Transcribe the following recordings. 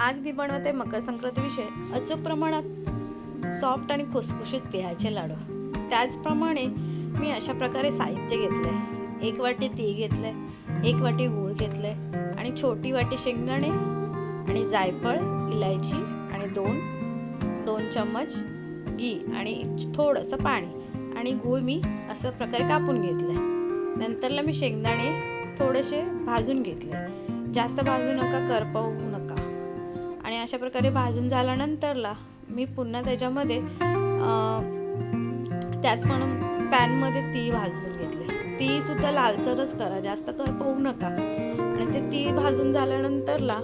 आज मी बनवते मकर संक्रांतीविषयी अचूक प्रमाणात सॉफ्ट आणि खुसखुशीत तिळाचे लाडू. त्याचप्रमाणे मी अशा प्रकारे साहित्य घेतलं आहे एक वाटी तीळ घेतलं आहे एक वाटी गूळ घेतलं आहे आणि छोटी वाटी शेंगदाणे आणि जायफळ इलायची आणि दोन दोन चम्मच घी आणि थोडंसं पाणी आणि गूळ मी असं प्रकारे कापून घेतलं आहे नंतरला मी शेंगदाणे थोडेसे भाजून घेतले. जास्त भाजू नका करपवू नका. आणि अशा प्रकारे भाजून झाल्यानंतरला मी पुन्हा त्याच्यामध्ये त्याच म्हणून पॅनमध्ये ती भाजून घेतली. ती सुद्धा लालसरच करा जास्त करपवू नका. आणि ते ती भाजून झाल्यानंतरला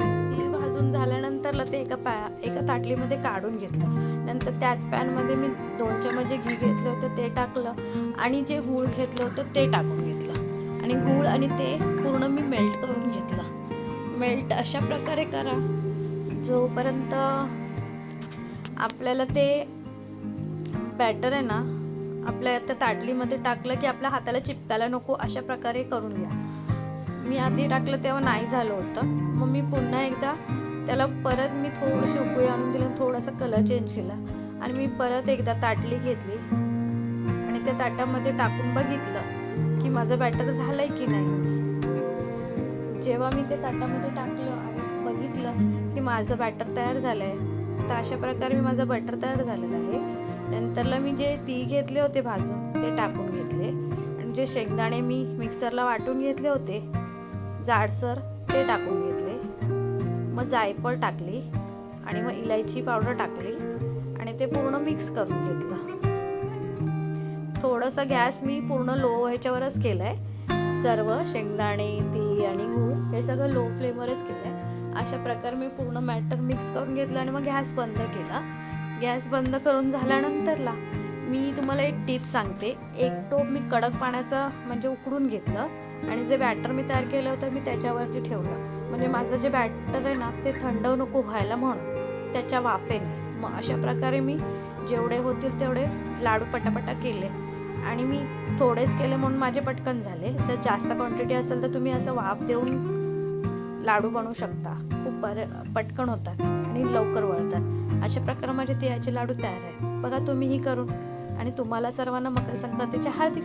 ती भाजून झाल्यानंतरला ते एका पॅ एका ताटलीमध्ये काढून घेतलं. नंतर त्याच पॅनमध्ये मी दोन चमचे घी घेतलं होतं ते टाकलं आणि जे गूळ घेतलं होतं ते टाकून घेतलं. आणि गूळ आणि ते पूर्ण मी मेल्ट करून घेतलं. मेल्ट अशा प्रकारे करा. जोपर्यंत आपल्याला ते बॅटर आहे ना आपल्या त्या ताटलीमध्ये टाकलं की आपल्या हाताला चिपकायला नको अशा प्रकारे करून घ्या. मी आधी टाकलं तेव्हा नाही झालं होतं. मग मी पुन्हा एकदा त्याला परत मी थोडीशी उकळी आणून दिलं थोडासा कलर चेंज केला आणि मी परत एकदा ताटली घेतली. आणि त्या ताटामध्ये टाकून बघितलं की माझं बॅटर झालं आहे की नाही. जेव्हा मी ते ताटामध्ये टाकलं आणि बघितलं की माझं बॅटर तयार झालं आहे तर अशा प्रकारे मी माझं बटर तयार झालेलं आहे. नंतरला मी जे ती घेतले होते भाजून ते टाकून घेतले. आणि जे शेंगदाणे मी मिक्सरला वाटून घेतले होते जाडसर ते टाकून घेतले. मग जायफळ टाकली आणि मग इलायची पावडर टाकली आणि ते पूर्ण मिक्स करून घेतलं. थोडंसं गॅस मी पूर्ण लो ह्याच्यावरच केलं आहे सर्व शेंगदाणे ती आणि गूळ हे सगळं लो फ्लेमवरच केलं आहे अशा प्रकारे मी पूर्ण मॅटर मिक्स करून घेतलं आणि मग गॅस बंद केला. गॅस बंद करून झाल्यानंतरला मी तुम्हाला एक टीप सांगते. एक टोप मी कडक पाण्याचा म्हणजे उकडून घेतलं आणि जे बॅटर मी तयार केलं होतं मी त्याच्यावरती ठेवलं. म्हणजे माझं जे बॅटर आहे ना ते थंड नको व्हायला म्हणून त्याच्या वाफेने. मग अशा प्रकारे मी जेवढे होतील तेवढे लाडू पटापटा केले. आणि मी थोडेच केले म्हणून माझे पटकन झाले. जर जास्त क्वांटिटी असेल तर तुम्ही असं वाफ देऊन लाडू बनवू शकता. खूप बरे पटकन होतात आणि लवकर वळतात. अशा प्रकारे माझे तिळाचे लाडू तयार आहे बघा तुम्हीही करून आणि तुम्हाला सर्वांना मकर संक्रांतीच्या हार्दिक